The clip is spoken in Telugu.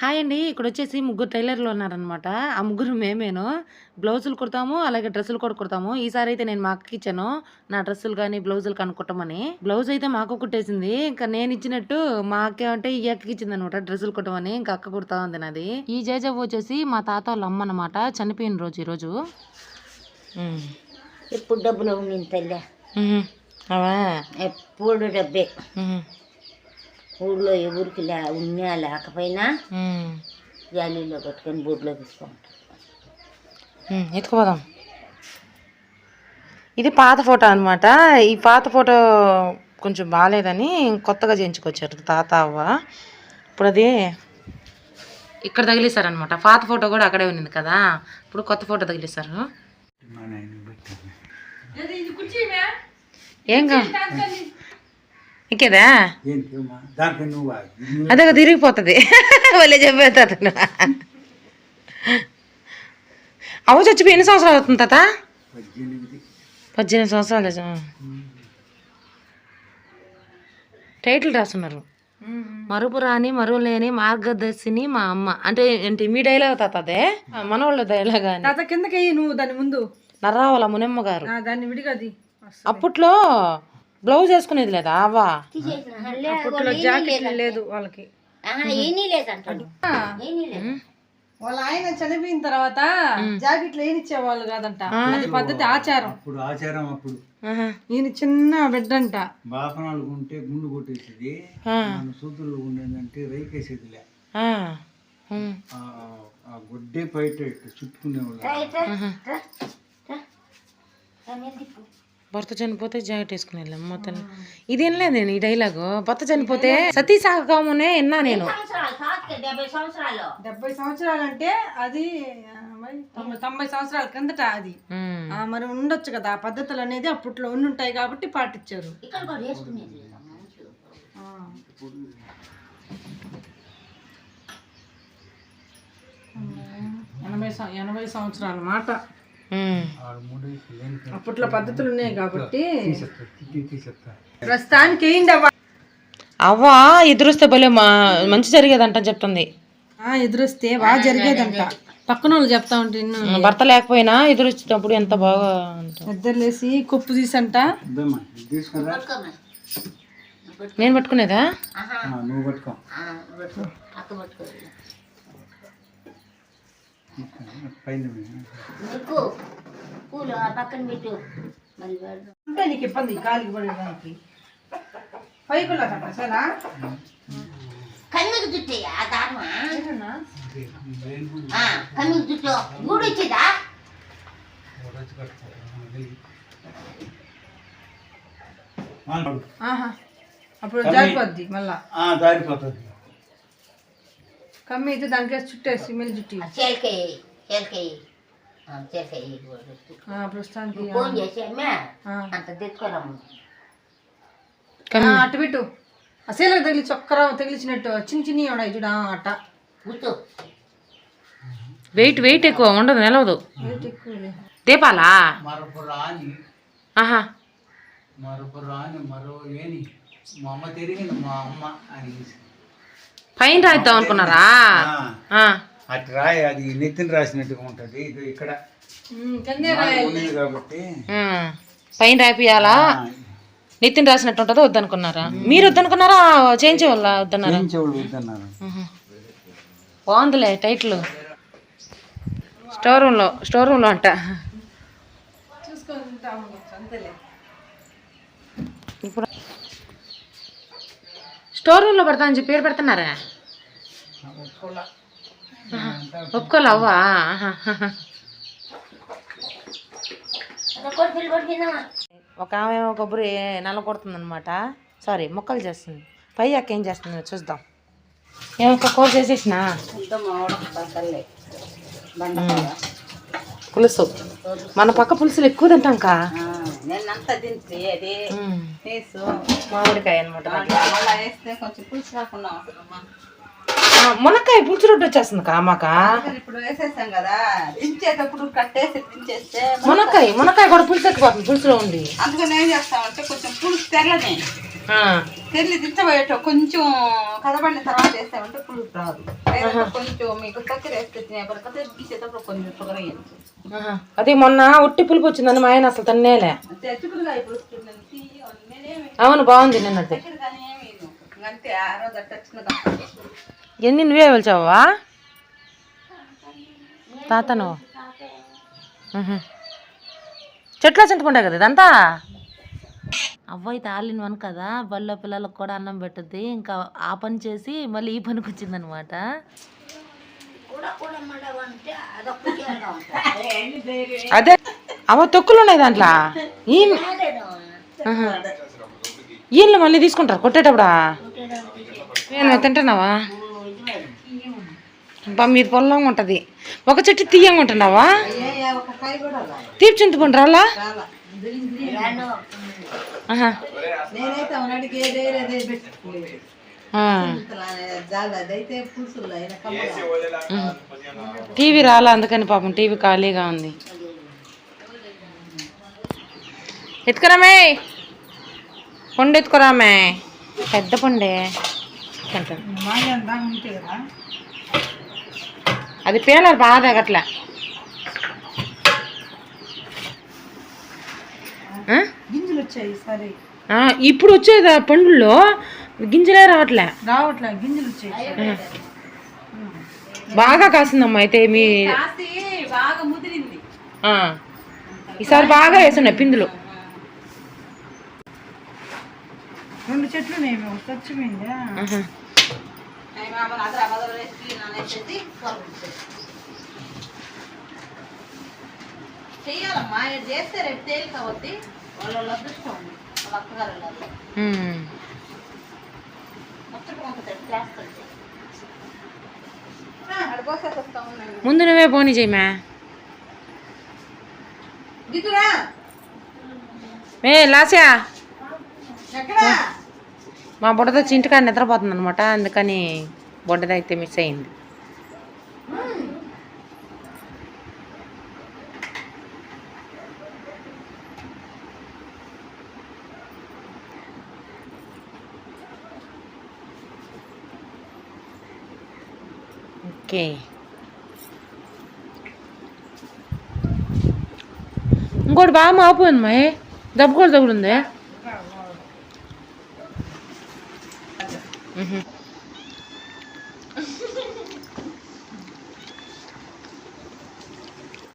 హాయ్ అండి. ఇక్కడ వచ్చేసి ముగ్గురు టైలర్లు ఉన్నారనమాట ఆ ముగ్గురు మేమేను. బ్లౌజులు కుడతాము అలాగే డ్రెస్సులు కూడా కుడతాము. ఈసారి అయితే నేను మా అక్కకి ఇచ్చాను. నా డ్రెస్సులు కానీ బ్లౌజులు కానీ కుట్టమని. బ్లౌజ్ అయితే మా అక్క కుట్టేసింది. ఇంకా నేను ఇచ్చినట్టు మా అక్క అంటే ఈ అక్కకి ఇచ్చింది అనమాట డ్రెస్సులు కుట్టమని. ఇంకా అక్క కుడతా ఉంది నాది. ఈ జేజవ్ వచ్చేసి మా తాత వాళ్ళ అమ్మ అనమాట చనిపోయిన రోజు ఈరోజు. ఎప్పుడు డబ్బులు తల్లి ఎప్పుడు డబ్బే. ఊళ్ళో ఎవరికి లే ఉన్నా లేకపోయినా. జాలీలో కట్టుకొని బూట్లో తీసుకుంటాం ఎత్తుకుపోదాం. ఇది పాత ఫోటో అన్నమాట. ఈ పాత ఫోటో కొంచెం బాగాలేదని కొత్తగా చేయించుకొచ్చారు తాత అవ్వ. ఇప్పుడు అది ఇక్కడ తగిలిస్తారనమాట పాత ఫోటో కూడా అక్కడే ఉన్నింది కదా. ఇప్పుడు కొత్త ఫోటో తగిలిస్తారు ఏం కా ఇంకేదా అదే కదా తిరిగిపోతుంది. వాళ్ళే చెప్పేది అతను. అవ్వ చచ్చిపోయి ఎన్ని సంవత్సరాలు అవుతుంది తాత? పద్దెనిమిది. సంవత్సరాలు. టైటిల్ రాస్తున్నారు మరుపురాని మరువలేని మార్గదర్శిని మా అమ్మ. అంటే ఏంటి మీ డైలాగ్ తాత అదే? మనవాళ్ళ డైలాగ్ తాత కిందకి నువ్వు దాని ముందు. నర్రావల మునమ్మ గారు. ఆ, దాన్ని విడిగది అప్పట్లో బ్లౌజ్ వేసుకునేది లేదా అవ్వా అప్పట్లో జాకెట్ లేదు వాళ్ళకి ఏమీ లేదంటాడు ఏమీ లేదు వాళ్ళ ఆయన చనిపోయిన తర్వాత జాకెట్లు ఏనిచ్చేవాళ్ళు కాదంట అది పద్ధతి ఆచారం అప్పుడు ఆచారం అప్పుడు. ఈయన చిన్న బిడ్డ అంట బాపనాలు ఉంటే గుండు కొట్టేసేది సూతులు ఉండేదంటే రైకేసేదిలే గొడ్డే బయట ఇట్లా చుట్టుకునేవాళ్ళు భర్త చనిపోతే జాకెట్ వేసుకుని వెళ్ళాం. మొత్తం ఇదేం లేదు నేను ఈ డైలాగు భర్త చనిపోతే సతీ సాగమునే విన్నా నేను. డెబ్బై సంవత్సరాలు? డెబ్బై సంవత్సరాలు. అంటే అది తొంభై తొంభై సంవత్సరాల కిందట అది. మరి ఉండొచ్చు కదా. ఆ పద్ధతులు అనేది అప్పట్లో ఉండి ఉంటాయి కాబట్టి పాటించారు. ఎనభై సం- ఎనభై సంవత్సరాల మాట. అప్పట్లో పద్ధతులు ఉన్నాయి కాబట్టి ప్రస్తుతానికి అవ్వ ఎదురుస్తే భలే మా మంచి జరిగేదంట చెప్తుంది ఎదురొస్తే బాగా జరిగేదంట పక్కన వాళ్ళు చెప్తా ఉంటే విన్నాను. భర్త లేకపోయినా ఎదురొచ్చేటప్పుడు ఎంత బాగా అంట నిద్రలేసి కొప్పు తీసంట నేను పట్టుకునేదా ఆ, నువ్వు పట్టుకో అక్క పట్టుకోవాలి పైన నీకు పూలు ఆ పక్కన పెట్టు మళ్ళీ పెడదాం అంటే నీకు ఇబ్బంది గాలికి పడడానికి పైకులా సరేనా కన్నుకు జుట్టు ఆ దారమా కన్నుకు జుట్టు గూడు వచ్చిందా ఆహా అప్పుడు జారిపోద్ది మళ్ళా దారిపోతుంది కమ్మి అయితే దానికేసి చుట్టేసి మెల్లి చుట్టి. ప్రస్తుతానికి ఫోన్ చేసి. అంత అటు పెట్టు. అసలు తగిలి చొక్కర తగిలిచినట్టు చిన్న చిన్న ఉన్నాయి చూడ అట్ట. వెయిట్ వెయిట్ ఎక్కువ ఉండదు నిలవదు. దీపాలా? మరొక రాని ఆహా. మరొక రాని మరో ఏని. మా అమ్మ తిరిగింది మా అమ్మ అని. పైన రాయిద్దాం అనుకున్నారా? ఆ, ఆ. అటు రాయి అది నెత్తిన రాసినట్టుగా ఉంటది. ఇది ఇక్కడ. ఉన్నది కాబట్టి. పైన రాయిపియాలా నెత్తిన రాసినట్టు ఉంటుందో వద్దనుకున్నారా? మీరు వద్దనుకున్నారా చేయించే వాళ్ళ వద్దన్నారా. బాగుందిలే టైటిల్. స్టోర్ రూమ్లో స్టోర్ రూమ్లో అంట చూసుకుంటా ఉండొచ్చు అంతేలే ఇప్పుడు స్టోర్ రూమ్లో పెడతా అని చెప్పి పేరు పెడుతున్నారా? ఒప్పుకోలే అవ్వా ఒక ఆమె కొబ్బరి నల్ల కొడుతుంది అనమాట సారీ మొక్కలు చేస్తుంది. పై అక్క ఏం చేస్తుంది చూద్దాం. ఏమొక్క కూర చేసేసిన? పులుసు. మన పక్క పులుసులు ఎక్కువ తింటాం కా? నిన్నంతా తింటే అది. వేసు మామిడికాయ అనమాట మళ్ళీ వేస్తే కొంచెం పులుసు రాకుండా ఉంటుందమ్మా మునక్కాయ పులుసు రొట్టె వచ్చేస్తుంది కా మాక? ఇప్పుడు వేసేసాం కదా దించేటప్పుడు కట్టేసి దించేస్తే మునక్కాయ. మునక్కాయ కూడా పులుసు ఎక్కువ పులుసులో ఉంది అందుకని ఏం చేస్తామంటే కొంచెం పులుసు తెల్లని. తెల్లి దించబోయేట కొంచెం కదపడిన తర్వాత వేస్తామంటే పులుపు రాదు. కొంచెం మీకు చక్కెర వేస్తే తీసేటప్పుడు కొంచెం షుగర్. అదే మొన్న ఉట్టి పులుపు వచ్చిందని మా ఆయన అసలు తన్నేలే. అవును బాగుంది వచ్చిన ఎన్ని నువ్వే వెళ్చావా తాతను? ఉహు. చెట్ల కదా ఇదంతా? అవ్వ అయితే ఆల్ ఇన్ వన్ కదా బళ్ళో పిల్లలకు కూడా అన్నం పెట్టద్ది. ఇంకా ఆ పని చేసి మళ్ళీ ఈ పనికి వచ్చిందనమాట. అదే అవ్వ తొక్కులు ఉన్నాయి దాంట్లో? ఈ ఆహా. వీళ్ళు మళ్ళీ తీసుకుంటారు కొట్టేటప్పుడా? నేను తింటున్నావా? బా మీది పొల్లంగా ఉంటుంది. ఒక చెట్టు తీయంగా ఉంటున్నావా. తీపి చింతపండు రాలా. నేనైతే అదే పెట్టుకోలేదు టీవీ రాలా అందుకని పాపం టీవీ ఖాళీగా ఉంది. ఎత్తుకురామే పండు ఎత్తుకురామే పెద్ద పండే. అది పేలరు బాగా అట్లా గింజలు వచ్చాయి సరే. ఇప్పుడు వచ్చేది ఆ పండ్లలో గింజలే రావట్లే. రావట్లే గింజలు వచ్చాయి. బాగా కాసిందమ్మా అయితే మీ కాసి బాగా ముదిరింది. ఆ. ఈసారి బాగా వేస్తున్నాయి పిందులు. రెండు చెట్లు నేను చచ్చిపోయిందా. చెయ్యాలమ్మా చేస్తే రేపు తేలి కాబట్టి వాళ్ళ వాళ్ళ అక్కగారు ముందు నువ్వే పోనీ చేయమా ఏ లాస్యా? ఎక్కడా? మా బుడ్డతో చింటికాడ నిద్రపోతుంది అనమాట అందుకని బుడ్డదైతే మిస్ అయింది ఓకే. ఇంకోటి బాగా మాపోయింది మా దెబ్బ కూడా తగులుంది.